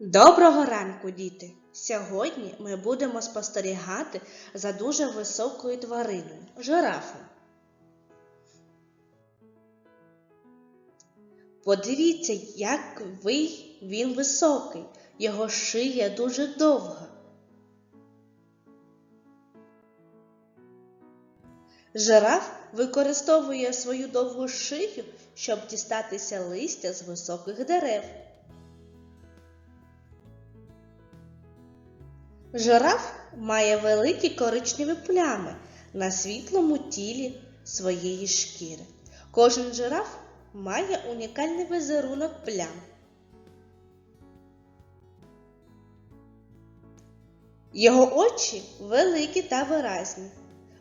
Доброго ранку, діти! Сьогодні ми будемо спостерігати за дуже високою твариною жирафом. Подивіться, як він високий, його шия дуже довга. Жираф використовує свою довгу шию, щоб дістатися листя з високих дерев. Жираф має великі коричневі плями на світлому тілі своєї шкіри. Кожен жираф має унікальний візерунок плям. Його очі великі та виразні.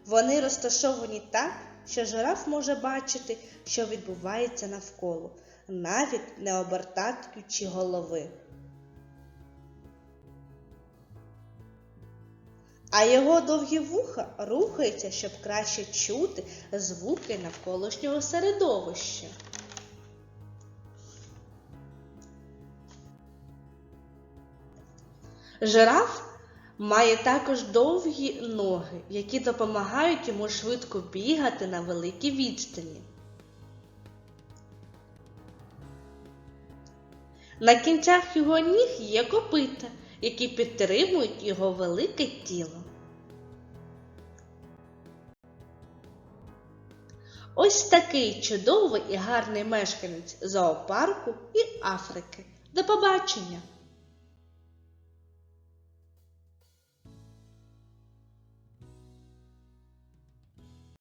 Вони розташовані так, що жираф може бачити, що відбувається навколо, навіть не обертаючи голови. А його довгі вуха рухаються, щоб краще чути звуки навколишнього середовища. Жираф має також довгі ноги, які допомагають йому швидко бігати на великій відстані. На кінцях його ніг є копита, які підтримують його велике тіло. Ось такий чудовий і гарний мешканець зоопарку і Африки. До побачення!